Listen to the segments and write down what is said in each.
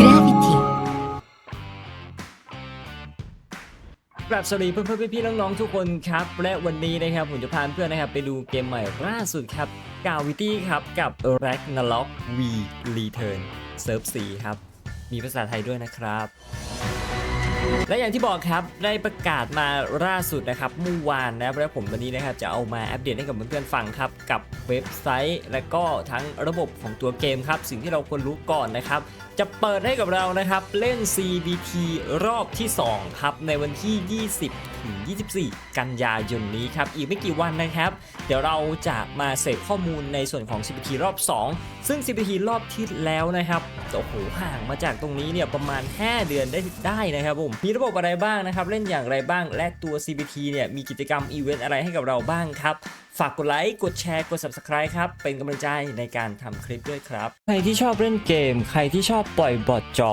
Gravity กลับสวัสดีเพื่อนๆพี่ๆน้องๆทุกคนครับ และวันนี้นะครับผมจะพาเพื่อนนะครับไปดูเกมใหม่ล่าสุดครับกาวิตี้ครับกับ Ragnarok V Return Serve 4ครับ มีภาษาไทยด้วยนะครับ และอย่างที่บอกครับได้ประกาศมาล่าสุดนะครับเมื่อวานนะครับและผมวันนี้นะครับจะเอามาอัปเดตให้กับเพื่อนๆฟังครับกับเว็บไซต์ และก็ทั้งระบบของตัวเกมครับ สิ่งที่เราควรรู้ก่อนนะครับ จะเปิดให้กับเรานะครับเล่น CBT รอบที่ 2 ครับ ในวันที่ 20 24 กันยายนนี้ครับ อีกไม่กี่วันนะครับ เดี๋ยวเราจะมาเสพข้อมูลในส่วนของ CBT รอบ 2 ซึ่ง CBT รอบที่แล้วนะครับโอ้โหห่างมาจากตรงนี้เนี่ยประมาณ 5 เดือนได้ได้นะครับผมมีระบบอะไรบ้างนะครับ เล่นอย่างไรบ้างและตัว CBT เนี่ยมีกิจกรรมอีเวนต์อะไรให้กับเราบ้างครับฝากกดไลค์ กดแชร์ กด Subscribe ครับ เป็นกำลังใจในการทำคลิปด้วยครับ ใครที่ชอบเล่นเกม ใครที่ชอบปล่อยบอทจอ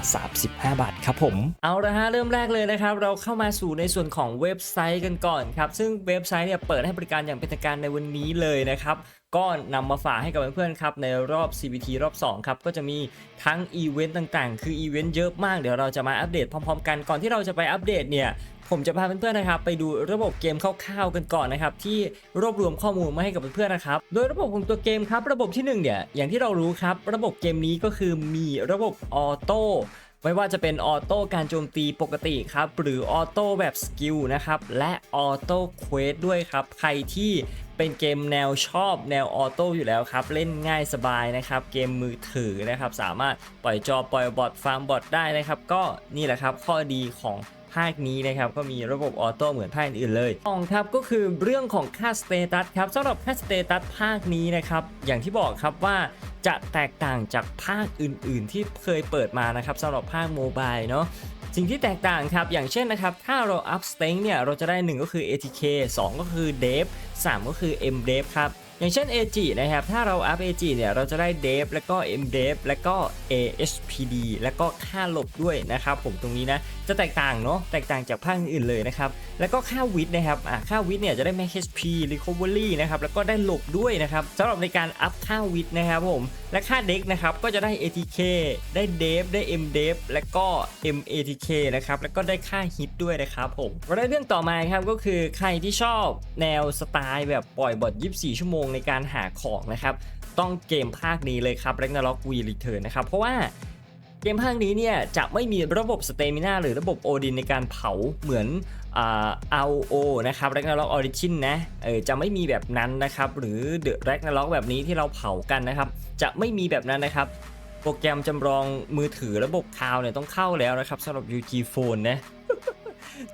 35 บาทครับผม เอาละฮะเริ่มแรกเลยนะครับ เราเข้ามาสู่ในส่วนของเว็บไซต์กันก่อนครับ ซึ่งเว็บไซต์เนี่ยเปิดให้บริการอย่างเป็นทางการในวันนี้เลยนะครับ ก็นำมาฝากให้กับเพื่อนๆครับในรอบ CBT รอบ 2 ครับ ก็จะมีทั้งอีเวนต์ต่างๆ คืออีเวนต์เยอะมากเดี๋ยวเราจะมาอัปเดตพร้อมๆ กันก่อนที่เราจะไปอัปเดตเนี่ยผมจะพาเพื่อนๆนะครับไปดูระบบเกมคร่าวๆกันก่อนนะครับที่รวบรวมข้อมูลมาให้กับเพื่อนๆนะครับโดยระบบของตัวเกมครับระบบที่หนึ่งเนี่ยอย่างที่เรารู้ครับระบบเกมนี้ก็คือมีระบบออโต้ไม่ว่าจะเป็นออโต้การโจมตีปกติครับหรือออโต้แบบสกิลนะครับและออโต้เควสด้วยครับใครที่ เป็นเกมแนวชอบแนวออโต้อยู่แล้วครับ เล่นง่ายสบายนะครับ เกมมือถือนะครับ สามารถปล่อยจอปล่อยบอทฟาร์มบอทได้นะครับ ก็นี่แหละครับข้อดีของภาคนี้นะครับก็มีระบบออโต้เหมือนภาคอื่นเลยสองครับก็คือเรื่องของค่าสเตตัสครับสำหรับค่าสเตตัสภาคนี้นะครับอย่างที่บอกครับว่าจะแตกต่างจากภาคอื่นๆ ที่เคยเปิดมานะครับสำหรับภาคโมบายเนาะ สิ่งที่แตกต่างครับ อย่างเช่นนะครับ ถ้าเราอัพสเต็งเนี่ย เราจะได้ 1 ก็คือ ATK 2 ก็คือ Dev 3 ก็คือ M Dev ครับ อย่างเช่น AG นะครับ ถ้าเราอัพ AG เนี่ยเราจะได้ Dev แล้วก็ M Dev แล้วก็ AHPD แล้วก็ค่าหลบด้วยนะครับผมตรงนี้นะ จะแตกต่างเนาะแตกต่างจากภาคอื่นเลยนะครับ แล้วก็ค่าวิทนะครับอ่าค่าวิทเนี่ยจะได้ Max HP Recovery นะครับแล้วก็ได้หลบด้วยนะครับสำหรับในการอัพค่าวิทนะครับผมและค่าเด็กนะครับก็จะได้ ATK ได้ Dev ได้ M Dev แล้วก็ MATK นะครับแล้วก็ได้ค่าฮิตด้วยนะครับผมและเรื่องต่อมาครับก็คือใครที่ชอบแนวสไตล์แบบปล่อยบอท24 ชั่วโมงในการหาของนะครับ ต้องเกมภาคนี้เลยครับ Ragnarok V Return นะครับ เพราะว่าเกมภาคนี้เนี่ยจะไม่มีระบบสเตมินาหรือระบบโอดินในการเผาเหมือนอ่า RO นะครับ Ragnarok Origin นะเออจะไม่มีแบบนั้นนะครับ หรือ The Ragnarok แบบนี้ที่เราเผากันนะครับ จะไม่มีแบบนั้นนะครับ โปรแกรมจำลองมือถือระบบคาวเนี่ยต้องเข้าแล้วนะครับสำหรับ UG Phone นะ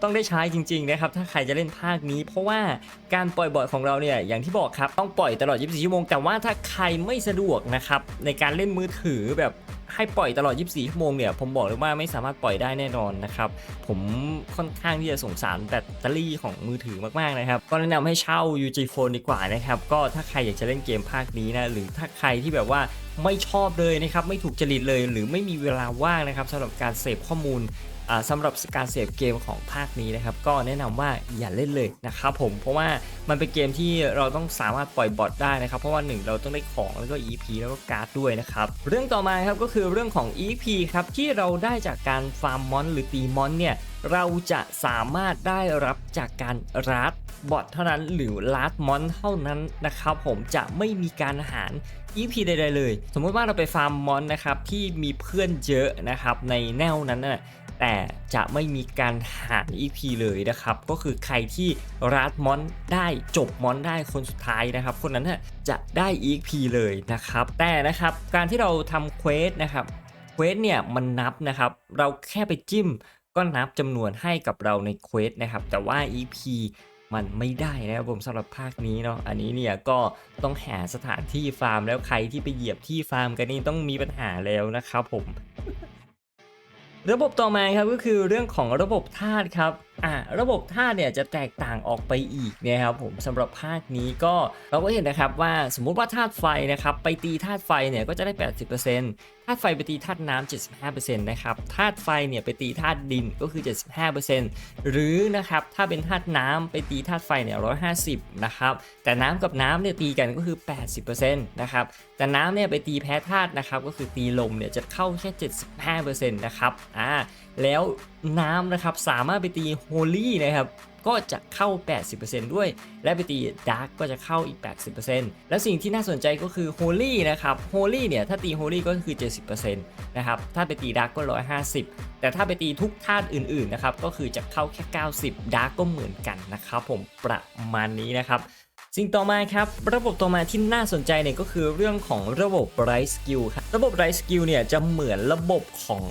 ต้องได้ใช้จริงๆนะครับถ้าใครจะเล่นภาคนี้ เพราะว่าการปล่อยบอทของเราเนี่ยอย่างที่บอกครับต้องปล่อยตลอด 24 ชั่วโมง แต่ว่าถ้าใครไม่สะดวกนะครับในการเล่นมือถือแบบให้ปล่อยตลอด 24 ชั่วโมงเนี่ย ผมบอกเลยว่าไม่สามารถปล่อยได้แน่นอนนะครับ ผมค่อนข้างที่จะสงสารแบตเตอรี่ของมือถือมาก ๆ นะครับ ก็แนะนำให้เช่า UG Phone ดีกว่านะครับ ก็ถ้าใครอยากจะเล่นเกมภาคนี้นะ หรือถ้าใครที่แบบว่าไม่ชอบเลยนะครับ ไม่ถูกจริตเลย หรือไม่มีเวลาว่างนะครับสำหรับการเสพข้อมูล สำหรับการเสพเกมของภาคนี้นะครับ ก็แนะนำว่าอย่าเล่นเลยนะครับผมเพราะว่ามันเป็นเกมที่เราต้องสามารถปล่อยบอทได้นะครับ เพราะว่าหนึ่งเราต้องได้ของแล้วก็ EP แล้วก็การ์ดด้วยนะครับเรื่องต่อมาครับก็คือเรื่องของ EP ครับที่เราได้จากการฟาร์มมอนหรือตีมอนเนี่ยเราจะสามารถได้รับจากการรัดบอทเท่านั้นหรือลัดมอนเท่านั้นนะครับผมจะไม่มีการหาร EP ใดๆเลย สมมุติว่าเราไปฟาร์มมอนนะครับที่มีเพื่อนเยอะนะครับในแนวนั้นน่ะ แต่จะไม่มีการหาร EP เลยนะครับ ก็คือใครที่รัดมอนได้จบมอนได้คนสุดท้ายนะครับ คนนั้นน่ะจะได้ EP เลยนะครับ แต่นะครับการที่เราทำเควสนะครับเควสเนี่ยมันนับนะครับ เราแค่ไปจิ้มก็นับจำนวนให้กับเราในเควสนะครับ แต่ว่า EP มันไม่ได้นะครับผมสำหรับภาคนี้เนาะอันนี้เนี่ยก็ต้องหาสถานที่ฟาร์มแล้วใครที่ไปเหยียบที่ฟาร์มกันนี่ต้องมีปัญหาแล้วนะครับผม ระบบต่อมาครับก็คือเรื่องของระบบธาตุครับ อ่าระบบธาตุเนี่ยจะแตกต่างออกไปอีกนะครับผมสำหรับภาคนี้ก็เราก็เห็นนะครับว่าสมมุติว่าธาตุไฟนะครับไปตีธาตุไฟเนี่ยก็จะได้ 80%ธาตุไฟไปตีธาตุน้ำ75%นะครับธาตุไฟเนี่ยไปตีธาตุดินก็คือ 75%หรือนะครับถ้าเป็นธาตุน้ำไปตีธาตุไฟเนี่ย150นะครับแต่น้ำกับน้ำเนี่ยตีกันก็คือ 80%นะครับแต่น้ำเนี่ยไปตีแพ้ธาตุนะครับก็คือตีลมเนี่ยจะเข้าแค่ 75%นะครับอ่า แล้วน้ำนะครับสามารถไปตีโฮลี่นะครับก็จะเข้า 80%ด้วย และไปตีดาร์กก็จะเข้าอีก 80%แล้วสิ่งที่น่าสนใจก็คือโฮลี่นะครับโฮลี่เนี่ยถ้าตีโฮลี่ก็คือ 70%นะครับถ้าไปตีดาร์กก็ 150 แต่ถ้าไปตีทุกธาตุอื่นๆนะครับก็คือจะเข้าแค่ 90ดาร์กก็เหมือนกันนะครับผมประมาณนี้นะครับ สิ่งต่อมาครับระบบต่อมาที่น่าสนใจเนี่ยก็คือเรื่องของระบบ Right Skill ครับระบบ Right Skill เนี่ยจะเหมือนระบบของ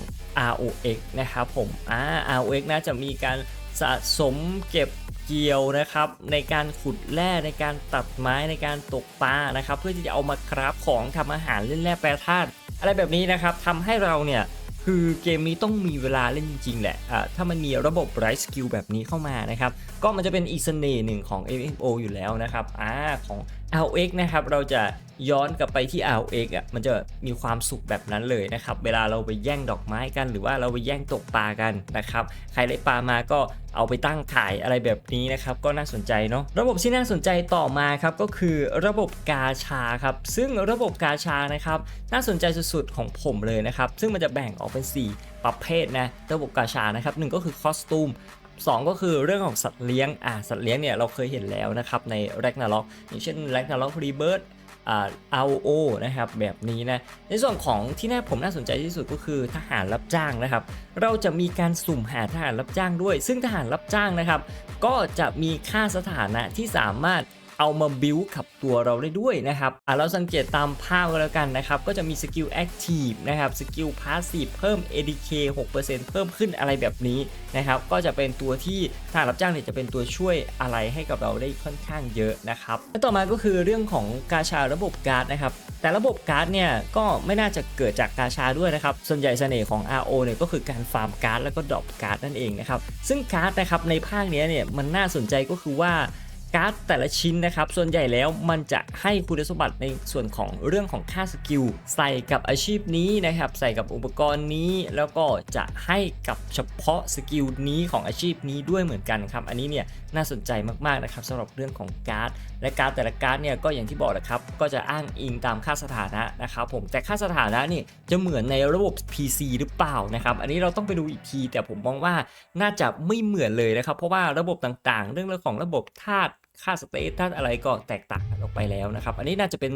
ROX นะครับผมอ่า ROX นะจะมีการสะสมเก็บเกี่ยวนะครับในการขุดแร่ในการตัดไม้ในการตกปลานะครับเพื่อที่จะเอามาคราฟของทำอาหารเล่นแร่แปรธาตุอะไรแบบนี้นะครับทำให้เราเนี่ยคือเกมนี้ต้องมีเวลาเล่นจริงๆแหละอ่าถ้ามันมีระบบ Right Skill แบบนี้เข้ามานะครับก็มันจะเป็นอีกเสน่ห์หนึ่งของ MMO อยู่แล้วนะครับอ่าของ RX นะครับเราจะย้อนกลับไปที่ RX อะมันจะมีความสุขแบบนั้นเลยนะครับเวลาเราไปแย่งดอกไม้กัน หรือว่าเราไปแย่งตกปลากันนะครับใครได้ปลามาก็เอาไปตั้งขายอะไรแบบนี้นะครับก็น่าสนใจเนาะระบบที่น่าสนใจต่อมาครับก็คือระบบกาชาครับซึ่งระบบกาชานะครับน่าสนใจสุดๆของผมเลยนะครับซึ่งมันจะแบ่งออกเป็น 4 ประเภทนะระบบกาชานะครับหนึ่งก็คือคอสตูม สองก็คือเรื่องของสัตว์เลี้ยงอ่าสัตว์เลี้ยงเนี่ยเราเคยเห็นแล้วนะครับในแร็กนาล็อกอย่างเช่น r a g n a r o k Rebirth อ่าโอนะครับแบบนี้นะในส่วนของที่น่าผมน่าสนใจที่สุดก็คือทหารรับจ้างนะครับ เราจะมีการสุ่มหาทหารรับจ้างด้วย ซึ่งทหารรับจ้างนะครับ ก็จะมีค่าสถานะที่สามารถ เอามาบิวขับตัวเราได้ด้วยนะครับอะเราสังเกตตามภาพก็แล้วกันนะครับก็จะมีสกิลแอคทีฟนะครับสกิลพาสซีฟเพิ่ม ADK 6%เพิ่มขึ้นอะไรแบบนี้นะครับก็จะเป็นตัวที่ทารรับจ้างเนี่ยจะเป็นตัวช่วยอะไรให้กับเราได้ค่อนข้างเยอะนะครับและต่อมาก็คือเรื่องของกาชาระบบการ์ดนะครับแต่ระบบการ์ดเนี่ยก็ไม่น่าจะเกิดจากกาชาด้วยนะครับส่วนใหญ่เสน่ห์ของ RO เนี่ยก็คือการฟาร์มการ์ดแล้วก็ดรอปการ์ดนั่นเองนะครับซึ่งการ์ดนะครับในภาคเนี้ยเนี่ยมันน่าสนใจก็คือว่า การ์ดแต่ละชิ้นนะครับ ส่วนใหญ่แล้วมันจะให้คุณสมบัติในส่วนของเรื่องของค่าสกิลใส่กับอาชีพนี้นะครับ ใส่กับอุปกรณ์นี้ แล้วก็จะให้กับเฉพาะสกิลนี้ของอาชีพนี้ด้วยเหมือนกันครับ อันนี้เนี่ยน่าสนใจมากๆนะครับสำหรับเรื่องของการ์ด และการ์ดแต่ละการ์ดเนี่ยก็อย่างที่บอกแหละครับ ก็จะอ้างอิงตามค่าสถานะนะครับผมแต่ค่าสถานะนี่จะเหมือนในระบบ PC หรือเปล่านะครับ อันนี้เราต้องไปดูอีกที แต่ผมมองว่าน่าจะไม่เหมือนเลยนะครับ เพราะว่าระบบต่างๆ เรื่องของระบบธาตุ ค่าสเตตัสอะไรก็แตกต่างกันออกไปแล้วนะครับ อันนี้น่าจะเป็น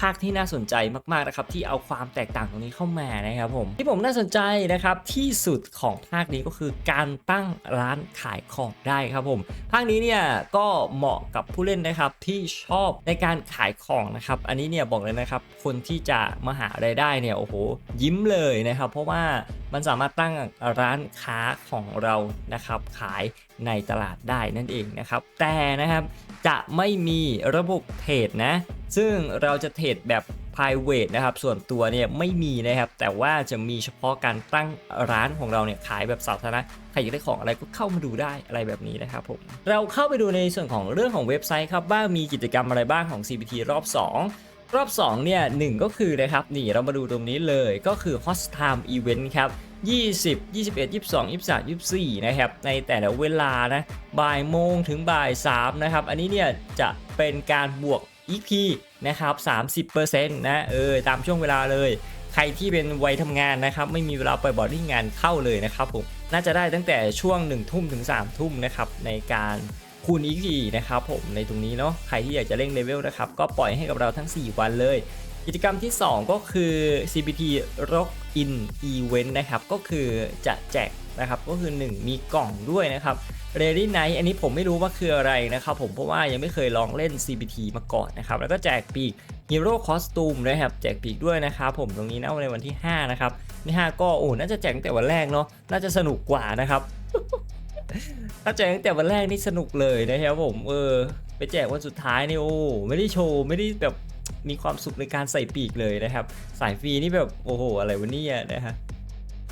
ภาคที่น่าสนใจมากๆนะครับที่เอาความแตกต่างตรงนี้เข้ามานะครับผมที่ผมน่าสนใจนะครับที่สุดของภาคนี้ก็คือการตั้งร้านขายของได้ครับผม ภาคนี้เนี่ยก็เหมาะกับผู้เล่นนะครับที่ชอบในการขายของนะครับอันนี้เนี่ยบอกเลยนะครับคนที่จะมาหารายได้เนี่ยโอ้โหยิ้มเลยนะครับ เพราะว่ามันสามารถตั้งร้านค้าของเรานะครับขายในตลาดได้นั่นเองนะครับ แต่นะครับจะไม่มีระบบเทรดนะ ซึ่งเราจะเทรดแบบ private นะครับ ส่วนตัวเนี่ยไม่มีนะครับ แต่ว่าจะมีเฉพาะการตั้งร้านของเราเนี่ยขายแบบสาธารณะใครอยากได้ของอะไรก็เข้ามาดูได้อะไรแบบนี้นะครับผม เราเข้าไปดูในส่วนของเรื่องของเว็บไซต์ครับว่ามีกิจกรรมอะไรบ้างของ CPT รอบ 2 รอบ 2 เนี่ยหนึ่งก็คือนะครับนี่เรามาดูตรงนี้เลยก็คือ Host Time Event ครับ20 21 22 23 24 นะครับในแต่ละเวลานะบ่ายโมงถึงบ่าย3นะครับอันนี้เนี่ยจะเป็นการบวก EP นะครับ30%นะเออตามช่วงเวลาเลย ใครที่เป็นวัยทำงานนะครับไม่มีเวลาไปบอร์ดที่งานเข้าเลยนะครับผมน่าจะได้ตั้งแต่ช่วง 1 ทุ่มถึง 3 ทุ่มนะครับในการ คูณ EP นะครับผมในตรงนี้เนาะใครที่อยากจะเร่งเลเวลนะครับก็ปล่อยให้กับเราทั้ง 4 วันเลย กิจกรรมที่ 2 ก็คือ CPT Rock In Event นะครับก็คือจะแจกนะครับก็คือ 1 มีกล่องด้วยนะครับ Ready Night อันนี้ผมไม่รู้ว่าคืออะไรนะครับผมเพราะว่ายังไม่เคยลองเล่น CPT มาก่อนนะครับแล้วก็แจกปีก Hero Costume นะครับแจกปีกด้วยนะครับผมตรงนี้นะในวันที่ 5 นะครับที่5ก็โอ้น่าจะแจกตั้งแต่วันแรกเนาะน่าจะสนุกกว่านะครับ ถ้าแจกตั้งแต่วันแรกนี่สนุกเลยนะครับผมเออไปแจกวันสุดท้ายนี่โอ้ไม่ได้โชว์ไม่ได้แบบมีความสุขในการใส่ปีกเลยนะครับ สายฟรีนี่แบบโอ้โหอะไรวะเนี่ยนะฮะ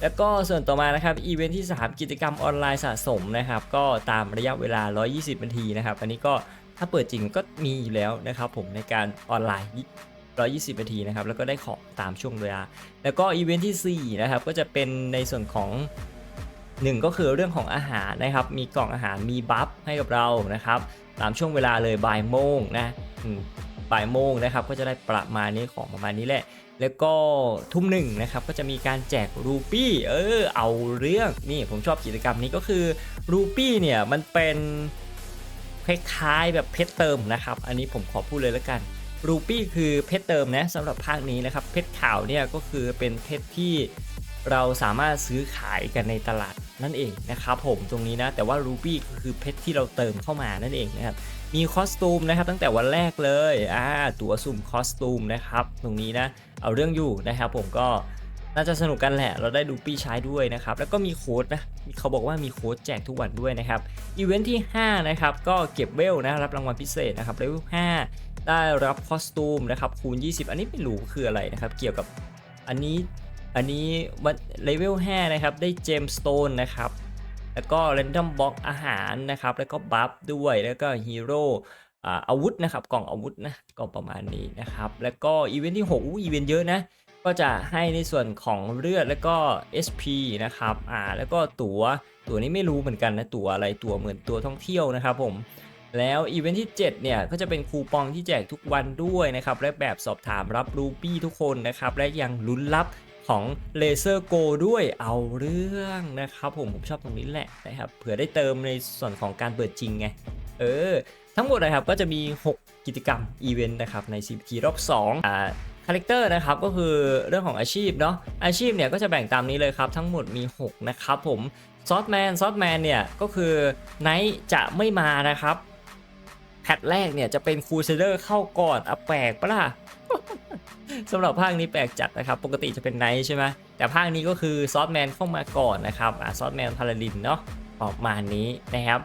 แล้วก็ส่วนต่อมานะครับอีเวนท์ที่ 3 กิจกรรมออนไลน์สะสมนะครับ ก็ตามระยะเวลา 120 นาทีนะครับ อันนี้ก็ถ้าเปิดจริงก็มีอยู่แล้วนะครับ ผมในการออนไลน์ 120 นาทีนะครับ แล้วก็ได้ของตามช่วงเวลา แล้วก็อีเวนท์ที่ 4 นะครับ ก็จะเป็นในส่วนของ 1ก็คือเรื่องของอาหารนะครับ มีกล่องอาหารมีบัฟให้กับเรานะครับ ตามช่วงเวลาเลยบ่ายโมงนะบ่ายโมงนะครับ ก็จะได้ประมาณนี้ของประมาณนี้แหละ แล้วก็ทุ่มหนึ่งนะครับ ก็จะมีการแจกรูปี้ เออ เอาเรื่องนี่ผมชอบกิจกรรมนี้ก็คือรูปี้เนี่ยมันเป็นคล้ายๆแบบเพชรเติมนะครับ อันนี้ผมขอพูดเลยแล้วกันรูปี้คือเพชรเติมนะสำหรับภาคนี้นะครับ เพชรขาวเนี่ยก็คือเป็นเพชรที่ เราสามารถซื้อขายกันในตลาดนั่นเองนะครับผมตรงนี้นะแต่ว่ารูปี้คือเพชรที่เราเติมเข้ามานั่นเองนะครับมีคอสตูมนะครับตั้งแต่วันแรกเลยอ่าตั๋วสุ่มคอสตูมนะครับตรงนี้นะเอาเรื่องอยู่นะครับผมก็น่าจะสนุกกันแหละ เราได้ดูปี้ใช้ด้วยนะครับ แล้วก็มีโค้ดนะ เขาบอกว่ามีโค้ดแจกทุกวันด้วยนะครับ อีเวนท์ที่ 5 นะครับ ก็เก็บเวลนะ รับรางวัลพิเศษนะครับเลเวล5ได้รับคอสตูมนะครับ คูณ 20 อันนี้ไม่รู้คืออะไรนะครับ เกี่ยวกับอันนี้ อันนี้วันเลเวล5นะครับ ได้เจมสโตนนะครับ แล้วก็ Random Box อาหารนะครับ แล้วก็บัฟด้วย แล้วก็ฮีโร่อาวุธนะครับ กล่องอาวุธนะ ก็ประมาณนี้นะครับ แล้วก็อีเวนท์ที่6อู้อีเวนต์เยอะนะ ก็จะให้ในส่วนของเลือดแล้วก็ SP นะครับ อ่า แล้วก็ตัว๋ว ตั๋วนี้ไม่รู้เหมือนกันนะ ตั๋วอะไรตั๋วเหมือนตั๋วท่องเที่ยวนะครับผมแล้วอีเวนท์ที่ 7 เนี่ย ก็จะเป็นคูปองที่แจกทุกวันด้วยนะครับ และแบบสอบถามรับรูปี้ทุกคนนะครับ และยังลุ้นรับ ของเลเซอร์โกด้วยเอาเรื่องนะครับผมผมชอบตรงนี้แหละนะครับเผื่อได้เติมในส่วนของการเปิดจริงไงเออทั้งหมดนะครับก็จะมี 6 กิจกรรมอีเวนต์นะครับใน CPT รอบ2อ่าคาแรคเตอร์นะครับก็คือเรื่องของอาชีพเนาะอาชีพเนี่ยก็จะแบ่งตามนี้เลยครับ ทั้งหมดมี 6 นะครับผมซอสแมนซอสแมนเนี่ยก็คือไนท์จะไม่มานะครับแพทแรกเนี่ยจะเป็นคูเซเดอร์เข้าก่อนอะแปลกปะล่ะ สำหรับภาคนี้แปลกจัดนะครับ ปกติจะเป็นไนท์ใช่ไหมแต่ภาคนี้ก็คือซอสแมนเข้ามาก่อนนะครับอ่าซอสแมนพาราดินเนาะประมานี้นะครับ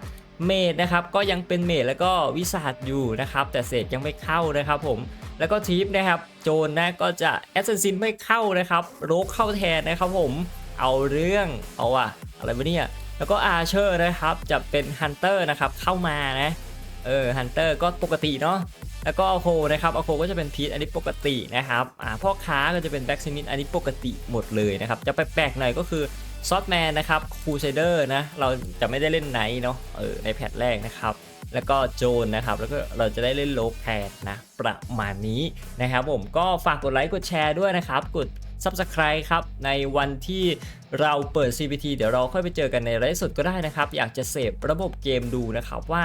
เมดนะครับก็ยังเป็นเมดแล้วก็วิสาดอยู่นะครับ แต่เสกยังไม่เข้านะครับผมแล้วก็ทีปนะครับ โจนนะก็จะแอสซัสซินไม่เข้านะครับโรกเข้าแทนนะครับผมเอาเรื่องเอาอะอะไรวะเนี่ยแล้วก็อาเชอร์นะครับจะเป็นฮันเตอร์นะครับเข้ามานะ เออฮันเตอร์ก็ปกติเนาะแล้วก็อโคนะครับอโคก็จะเป็นพีทอันนี้ปกตินะครับอ่าพ่อค้าก็จะเป็นแบ็กซิมินอันนี้ปกติหมดเลยนะครับจะแปลกๆหน่อยก็คือซอสแมนนะครับคูเซเดอร์นะเราจะไม่ได้เล่นไนท์เนาะเออในแพทแรกนะครับแล้วก็โจนนะครับ แล้วก็เราจะได้เล่นโลกแทนนะ ประมาณนี้นะครับผมก็ฝากกดไลค์กดแชร์ด้วยนะครับ กด Subscribe ครับ ในวันที่เราเปิด CPT เดี๋ยวเราค่อยไปเจอกันในไลฟ์สดก็ได้นะครับ อยากจะเสพระบบเกมดูนะครับว่า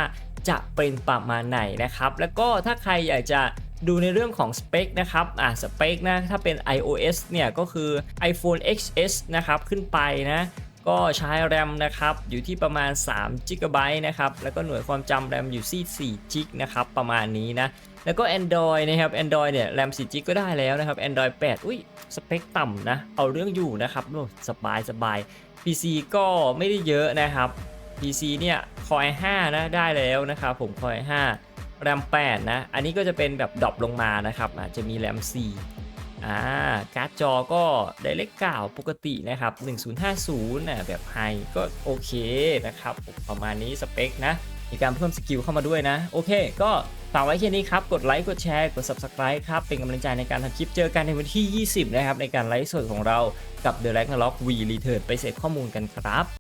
จะเป็นประมาณไหนนะครับ แล้วก็ถ้าใครอยากจะดูในเรื่องของสเปคนะครับ อ่าสเปคนะ ถ้าเป็น iOS เนี่ยก็คือ iPhone XS นะครับ ขึ้นไปนะ ก็ใช้แรมนะครับ อยู่ที่ประมาณ3 g b นะครับ แล้วก็หน่วยความจำแรมอยู่ที่4 g นะครับ ประมาณนี้นะ แล้วก็ Android นะครับ Android เนี่ย แรม4 g ก็ได้แล้วนะครับ Android 8 อุ้ย สเปคต่ำนะ เอาเรื่องอยู่นะครับโอ้สบายสบาย PC ก็ไม่ได้เยอะนะครับ PC เนี่ย Core i5 นะได้แล้วนะครับผม Core i5 แรม8นะ อันนี้ก็จะเป็นแบบดรอปลงมานะครับอาจจะมีแรม4อ่าการ์ดจอก็ได้เลขเก่าปกตินะครับ 1050นะแบบไฮก็โอเคนะครับ ประมาณนี้สเปคนะ มีการเพิ่มสกิลเข้ามาด้วยนะ โอเค ก็ฝากไว้แค่นี้ครับ กดไลค์ กดแชร์ กด Subscribe ครับ เป็นกำลังใจในการทำคลิปเจอกันในวันที่ 20 นะครับ ในการไลฟ์สดของเรากับ The Ragnarok V Return ไปเสพข้อมูลกันครับ